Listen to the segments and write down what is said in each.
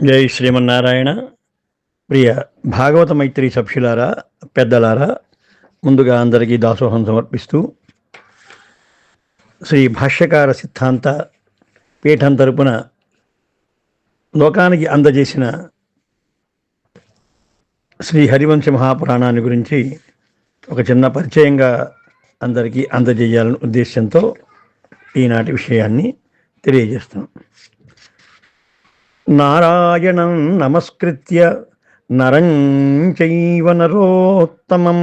జై శ్రీమన్నారాయణ. ప్రియ భాగవత మైత్రి సభ్యులారా పెద్దలారా ముందుగా అందరికీ దాసోహం సమర్పిస్తూ శ్రీ భాష్యకార సిద్ధాంత పీఠం తరపున లోకానికి అందజేసిన శ్రీ హరివంశ మహాపురాణాన్ని గురించి ఒక చిన్న పరిచయంగా అందరికీ అందజేయాలనే ఉద్దేశంతో ఈనాటి విషయాన్ని తెలియజేస్తున్నాం. నారాయణం నమస్కృత్య నరం చైవ నరోత్తమం.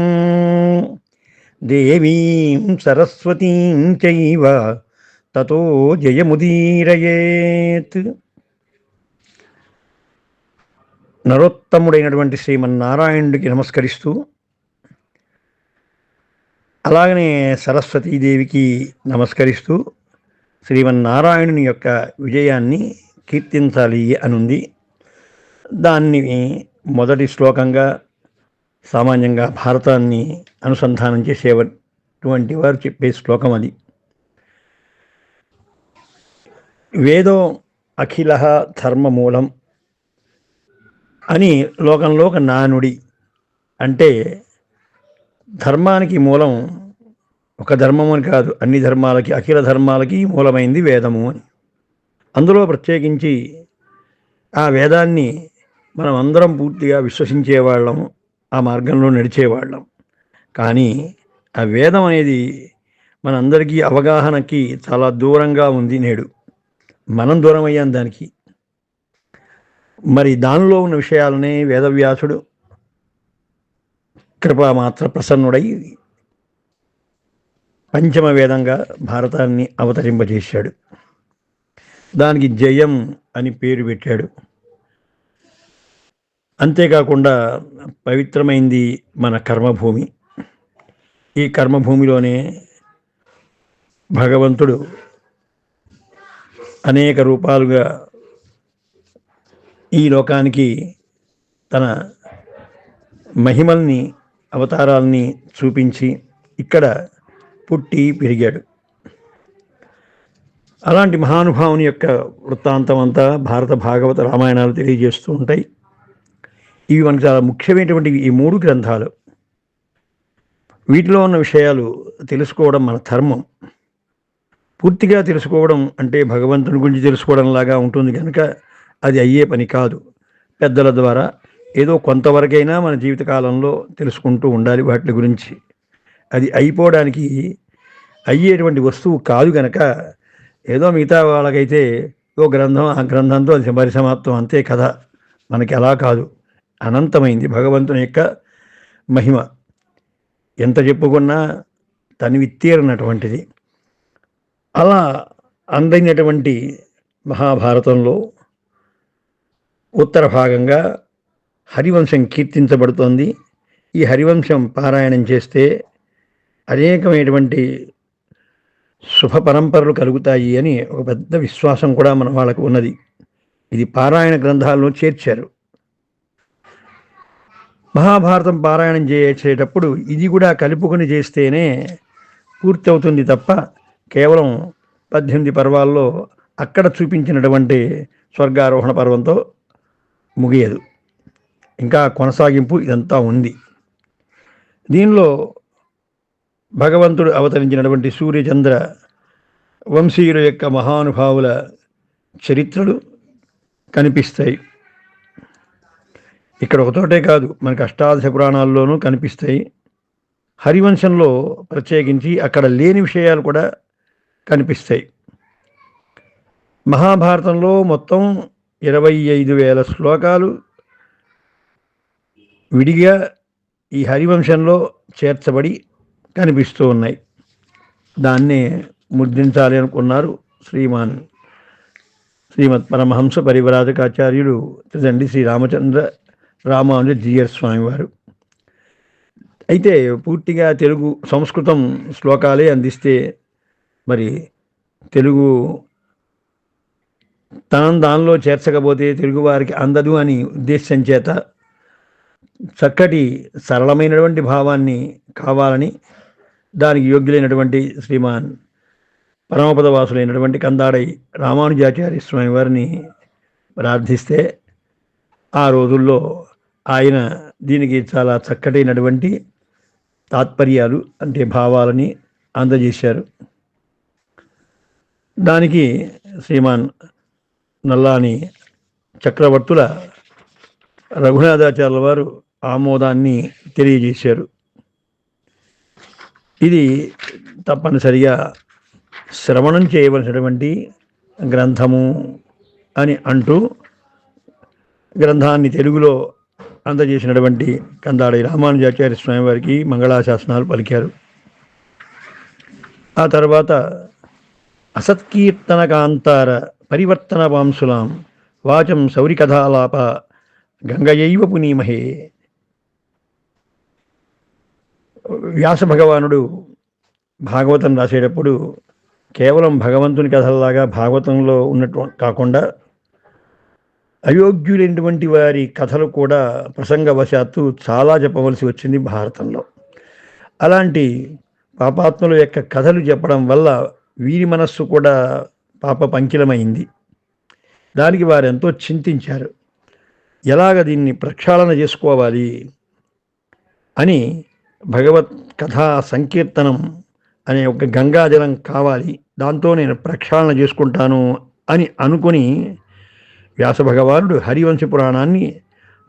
దేవీం సరస్వతీం చైవ తతో జయముదీరయేత్. నరోత్తముడైనటువంటి శ్రీమన్నారాయణుడికి నమస్కరిస్తూ అలాగనే సరస్వతీదేవికి నమస్కరిస్తూ శ్రీమన్నారాయణుని యొక్క విజయాన్ని కీర్తించాలి అనుంది. దాన్ని మొదటి శ్లోకంగా సామాన్యంగా భారతాన్ని అనుసంధానం చేసేటువంటి వారు చెప్పే శ్లోకం అది. వేదో అఖిల ధర్మమూలం అని లోకంలో ఒక నానుడి అంటే ధర్మానికి మూలం ఒక ధర్మం అని కాదు అన్ని ధర్మాలకి అఖిల ధర్మాలకి మూలమైంది వేదము అని. అందులో ప్రత్యేకించి ఆ వేదాన్ని మనం అందరం పూర్తిగా విశ్వసించేవాళ్ళం ఆ మార్గంలో నడిచేవాళ్ళం. కానీ ఆ వేదం అనేది మనందరికీ అవగాహనకి చాలా దూరంగా ఉంది నేడు. మనం దూరం అయ్యాం దానికి. మరి దానిలో ఉన్న విషయాలనే వేదవ్యాసుడు కృపామాత్ర ప్రసన్నుడై పంచమ వేదంగా భారతాన్ని అవతరింపజేశాడు. దానికి జయం అని పేరు పెట్టాడు. అంతేకాకుండా పవిత్రమైంది మన కర్మభూమి. ఈ కర్మభూమిలోనే భగవంతుడు అనేక రూపాలుగా ఈ లోకానికి తన మహిమల్ని అవతారాల్ని చూపించి ఇక్కడ పుట్టి పెరిగాడు. అలాంటి మహానుభావుని యొక్క వృత్తాంతం అంతా భారత భాగవత రామాయణాలు తెలియజేస్తూ ఉంటాయి. ఇవి మనకు చాలా ముఖ్యమైనటువంటి ఈ మూడు గ్రంథాలు. వీటిలో ఉన్న విషయాలు తెలుసుకోవడం మన ధర్మం. పూర్తిగా తెలుసుకోవడం అంటే భగవంతుని గురించి తెలుసుకోవడం లాగా ఉంటుంది కనుక అది అయ్యే పని కాదు. పెద్దల ద్వారా ఏదో కొంతవరకైనా మన జీవితకాలంలో తెలుసుకుంటూ ఉండాలి వాటి గురించి. అది అయిపోవడానికి అయ్యేటువంటి వస్తువు కాదు గనక ఏదో మిగతా వాళ్ళకైతే ఓ గ్రంథం ఆ గ్రంథంతో అది పరిసమాప్తం. అంతే కథ. మనకి అలా కాదు. అనంతమైంది భగవంతుని యొక్క మహిమ. ఎంత చెప్పుకున్నా తనివి తీరనటువంటిది అలా అందైనటువంటి మహాభారతంలో ఉత్తర భాగంగా హరివంశం కీర్తించబడుతోంది. ఈ హరివంశం పారాయణం చేస్తే అనేకమైనటువంటి శుభ పరంపరలు కలుగుతాయి అని ఒక పెద్ద విశ్వాసం కూడా మన వాళ్ళకు ఉన్నది. ఇది పారాయణ గ్రంథాలను చేర్చారు. మహాభారతం పారాయణం చేసేటప్పుడు ఇది కూడా కలుపుకొని చేస్తేనే పూర్తి అవుతుంది తప్ప కేవలం పద్దెనిమిది పర్వాల్లో అక్కడ చూపించినటువంటి స్వర్గారోహణ పర్వంతో ముగియదు. ఇంకా కొనసాగింపు ఇదంతా ఉంది. దీనిలో భగవంతుడు అవతరించినటువంటి సూర్యచంద్ర వంశీయుల యొక్క మహానుభావుల చరిత్రలు కనిపిస్తాయి. ఇక్కడ ఒకతోటే కాదు మనకు అష్టాదశ పురాణాల్లోనూ కనిపిస్తాయి. హరివంశంలో ప్రత్యేకించి అక్కడ లేని విషయాలు కూడా కనిపిస్తాయి. మహాభారతంలో మొత్తం ఇరవై ఐదు వేల శ్లోకాలు విడిగా ఈ హరివంశంలో చేర్చబడి కనిపిస్తూ ఉన్నాయి. దాన్ని ముద్రించాలి అనుకున్నారు శ్రీమాన్ శ్రీమద్ పరమహంస పరివరాజకాచార్యుడు తండ్రి శ్రీ రామచంద్ర రామానుజ జీయర్ స్వామివారు. అయితే పూర్తిగా తెలుగు సంస్కృతం శ్లోకాలే అందిస్తే మరి తెలుగు తనం దానిలో చేర్చకపోతే తెలుగువారికి అందదు అని ఉద్దేశం చేత చక్కటి సరళమైనటువంటి భావాన్ని కావాలని దానికి యోగ్యులైనటువంటి శ్రీమాన్ పరమపదవాసులైనటువంటి కందాడై రామానుజాచార్య స్వామి వారిని ప్రార్థిస్తే ఆ రోజుల్లో ఆయన దీనికి చాలా చక్కటైనటువంటి తాత్పర్యాలు అంటే భావాలని అందజేశారు. దానికి శ్రీమాన్ నల్లాని చక్రవర్తుల రఘునాథాచార్యుల వారు ఆమోదాన్ని తెలియజేశారు. ఇది తప్పనిసరిగా శ్రవణం చేయవలసినటువంటి గ్రంథము అని అంటూ గ్రంథాన్ని తెలుగులో అందజేసినటువంటి కందాడి రామానుజాచార్య స్వామి వారికి మంగళాశాసనాలు పలికారు. ఆ తర్వాత అసత్కీర్తన కాంతార పరివర్తన వాంసులాం వాచం సౌరికథాలాప గంగయైవ పునీమహే వ్యాస భగవానుడు భాగవతం రాసేటప్పుడు కేవలం భగవంతుని కథల్లాగా భాగవతంలో ఉన్నట్టు కాకుండా అయోగ్యులైనటువంటి వారి కథలు కూడా ప్రసంగవశాత్తు చాలా చెప్పవలసి వచ్చింది భారతంలో. అలాంటి పాపాత్ముల యొక్క కథలు చెప్పడం వల్ల వీరి మనస్సు కూడా పాప పంకిలమైంది. దానికి వారు ఎంతో చింతించారు. ఎలాగ దీన్ని ప్రక్షాళన చేసుకోవాలి అని భగవత్ కథా సంకీర్తనం అనే ఒక గంగాజలం కావాలి. దాంతో నేను ప్రక్షాళన చేసుకుంటాను అని అనుకుని వ్యాసభగవానుడు హరివంశ పురాణాన్ని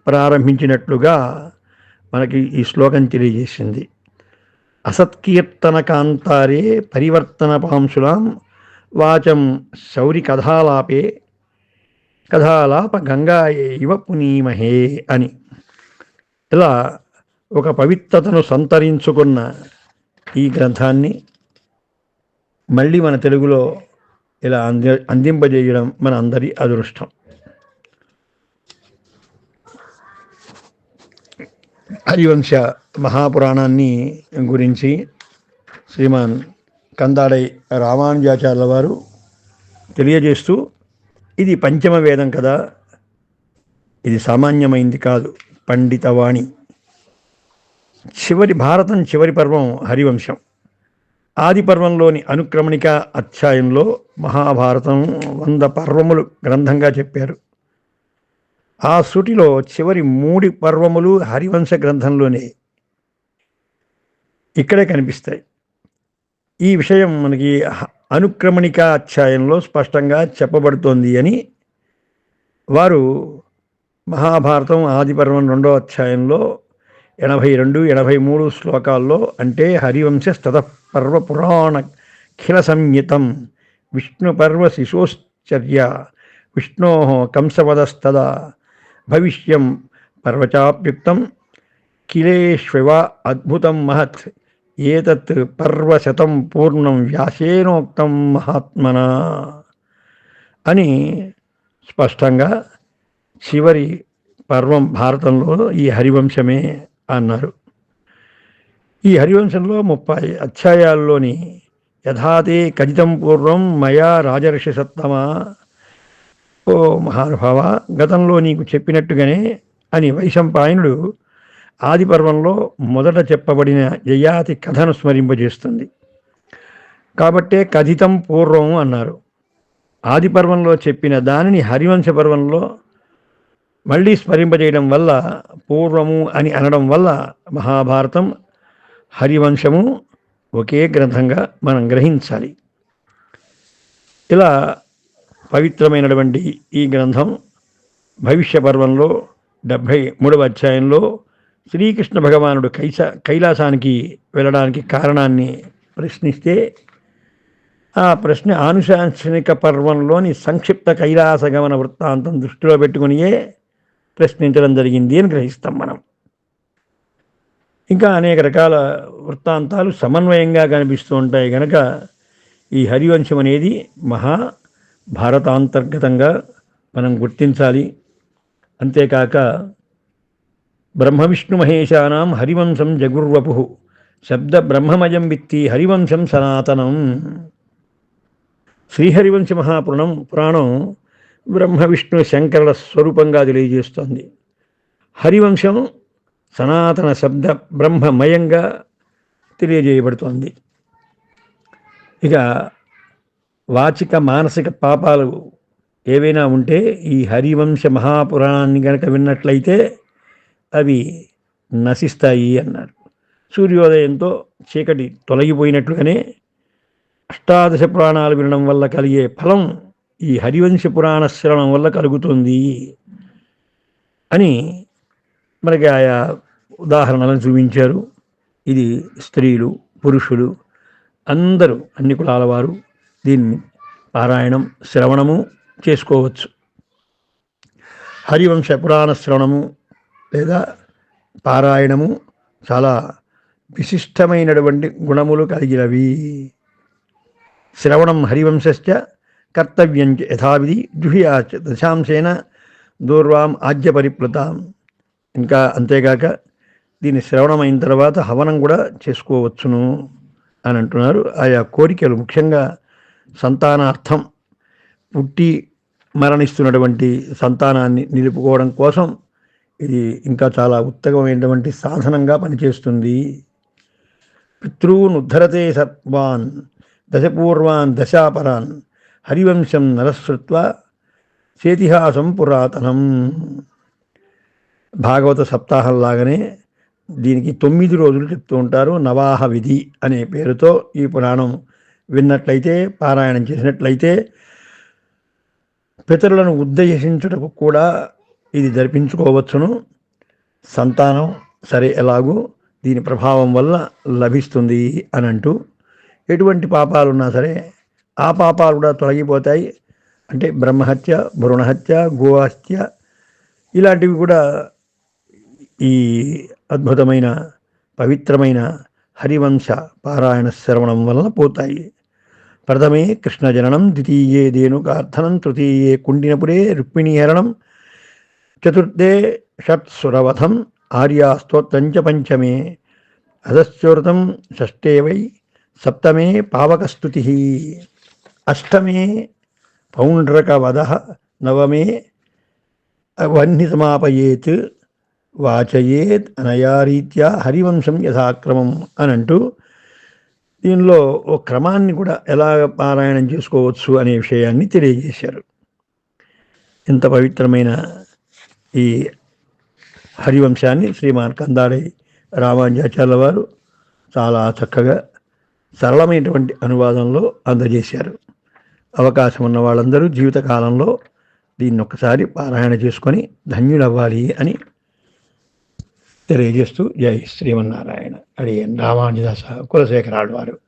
ప్రారంభించినట్లుగా మనకి ఈ శ్లోకం తెలియజేసింది. అసత్కీర్తన కాంతారే పరివర్తన పాంశులాం వాచం శౌరి కథాలాపే కథాలాప గంగా ఇవ పునీమహే అని. ఇలా ఒక పవిత్రతను సంతరించుకున్న ఈ గ్రంథాన్ని మళ్ళీ మన తెలుగులో ఇలా అంది అందింపజేయడం మన అందరి అదృష్టం. హరివంశ మహాపురాణాన్ని గురించి శ్రీమాన్ కందాడై రామానుజాచార్యుల వారు తెలియజేస్తూ ఇది పంచమ వేదం కదా ఇది సామాన్యమైంది కాదు పండితవాణి. చివరి భారతం చివరి పర్వం హరివంశం. ఆది పర్వంలోని అనుక్రమణిక అధ్యాయంలో మహాభారతం వంద పర్వములు గ్రంథంగా చెప్పారు. ఆ సుటిలో చివరి మూడి పర్వములు హరివంశ గ్రంథంలోనే ఇక్కడే కనిపిస్తాయి. ఈ విషయం మనకి అనుక్రమణిక అధ్యాయంలో స్పష్టంగా చెప్పబడుతోంది అని వారు మహాభారతం ఆది పర్వం రెండో అధ్యాయంలో ఎనభై రెండు ఎనభై మూడు శ్లోకాల్లో అంటే హరివంశ స్తత పర్వ పురాణ ఖిల సంయుతం విష్ణుపర్వ శిశోశ్చర్య. విష్ణో కంసవదస్తద. భవిష్యం పర్వచాప్యుక్తం. కిలేష్వ అద్భుతం మహత్. ఏతత్ పర్వశతం పూర్ణం వ్యాసేనోక్తం మహాత్మన. అని స్పష్టంగా చివరి పర్వం భారతంలో ఈ హరివంశమే. అన్నారు. ఈ హరివంశంలో ముప్పై అధ్యాయాల్లోని యథాతి కథితం పూర్వం మయా రాజర్షి సత్తమా? ఓ మహానుభావ గతంలో నీకు చెప్పినట్టుగానే అని వైశంపాయనుడు ఆది పర్వంలో మొదట చెప్పబడిన యయాతి కథను స్మరింపజేస్తుంది. కాబట్టే కథితం పూర్వం అన్నారు. ఆది పర్వంలో చెప్పిన దానిని హరివంశ పర్వంలో మళ్ళీ స్మరింపజేయడం వల్ల పూర్వము అని అనడం వల్ల మహాభారతం హరివంశము ఒకే గ్రంథంగా మనం గ్రహించాలి. ఇలా పవిత్రమైనటువంటి ఈ గ్రంథం భవిష్య పర్వంలో డెబ్భై మూడవ అధ్యాయంలో శ్రీకృష్ణ భగవానుడు కైస కైలాసానికి వెళ్ళడానికి కారణాన్ని ప్రశ్నిస్తే ఆ ప్రశ్న ఆనుశాసనిక పర్వంలోని సంక్షిప్త కైలాస గమన వృత్తాంతం దృష్టిలో పెట్టుకునియే ప్రశ్నించడం జరిగింది అని గ్రహిస్తాం మనం. ఇంకా అనేక రకాల వృత్తాంతాలు సమన్వయంగా కనిపిస్తూ ఉంటాయి కనుక ఈ హరివంశం అనేది మహా భారతాంతర్గతంగా మనం గుర్తించాలి. అంతేకాక బ్రహ్మ విష్ణు మహేశానాం హరివంశం జగుర్వపు శబ్ద బ్రహ్మమయం విత్తి హరివంశం సనాతనం. శ్రీహరివంశ మహాపురాణం పురాణం బ్రహ్మ విష్ణు శంకరుల స్వరూపంగా తెలియజేస్తోంది. హరివంశం సనాతన శబ్ద బ్రహ్మమయంగా తెలియజేయబడుతోంది. ఇక వాచిక మానసిక పాపాలు ఏవైనా ఉంటే ఈ హరివంశ మహాపురాణాన్ని గనక విన్నట్లయితే అవి నశిస్తాయి అన్నారు సూర్యోదయంతో చీకటి తొలగిపోయినట్లుగానే అష్టాదశ పురాణాలు వినడం వల్ల కలిగే ఫలం ఈ హరివంశ పురాణ శ్రవణం వల్ల కలుగుతుంది అని మనకి ఆయా ఉదాహరణలను చూపించారు. ఇది స్త్రీలు పురుషులు అందరూ అన్ని కులాల వారు దీన్ని పారాయణం శ్రవణము చేసుకోవచ్చు. హరివంశ పురాణ శ్రవణము లేదా పారాయణము చాలా విశిష్టమైనటువంటి గుణములు కలిగినవి. శ్రవణం హరివంశశ్చ కర్తవ్యం యథావిధి జుహియాచ దశాంశేన దూర్వాం ఆద్య పరిప్లుతాం ఇంకా అంతేగాక దీని శ్రవణమైన తర్వాత హవనం కూడా చేసుకోవచ్చును అని అంటున్నారు. ఆయా కోరికలు ముఖ్యంగా సంతానార్థం. పుట్టి మరణిస్తున్నటువంటి సంతానాన్ని నిలుపుకోవడం కోసం ఇది ఇంకా చాలా ఉత్తమమైనటువంటి సాధనంగా పనిచేస్తుంది. పితృన్ ఉద్ధరతే సర్వాన్ దశపూర్వాన్ దశాపరాన్ హరివంశం నరస్కృత్వ చేతిహాసం పురాతనం. భాగవత సప్తాహంలాగానే దీనికి తొమ్మిది రోజులు చెప్తూ ఉంటారు నవాహ విధి అనే పేరుతో ఈ పురాణం విన్నట్లయితే పారాయణం చేసినట్లయితే పితరులను ఉద్దేశించుటకు కూడా ఇది జరిపించుకోవచ్చును. సంతానం సరే ఎలాగూ దీని ప్రభావం వల్ల లభిస్తుంది అని అంటూ ఎటువంటి పాపాలున్నా సరే ఆ పాపాలు కూడా తొలగిపోతాయి. అంటే బ్రహ్మహత్య భ్రూణహత్య గోహత్య ఇలాంటివి కూడా ఈ అద్భుతమైన పవిత్రమైన హరివంశ పారాయణ శ్రవణం వలన పోతాయి. ప్రథమే కృష్ణజననం ద్వితీయే దేనుకార్థనం తృతీయే కుండినపురే రుక్మిణీహరణం చతుర్థే షట్సురవధం ఆర్యాస్తోత్రంచ పంచమే అధశ్చోరతం షష్ఠే వై సప్తమే పావకస్తుతి. అష్టమే పౌండ్రకవధ నవమే వహ్ని సమాపయేత్ వాచయేత్ అనయా రీత్యా హరివంశం యథాక్రమం అని అంటూ దీనిలో ఓ క్రమాన్ని కూడా ఎలా పారాయణం చేసుకోవచ్చు అనే విషయాన్ని తెలియజేశారు. ఇంత పవిత్రమైన ఈ హరివంశాన్ని శ్రీమాన్ కందాడి రామానుజాచార్యుల వారు చాలా చక్కగా సరళమైనటువంటి అనువాదంలో అందజేశారు. అవకాశం ఉన్న వాళ్ళందరూ జీవితకాలంలో దీన్ని ఒక్కసారి పారాయణ చేసుకొని ధన్యులవ్వాలి అని తెలియజేస్తూ జై శ్రీమన్నారాయణ. అడియన్ రామానుజదాస కులశేఖరాడు వారు.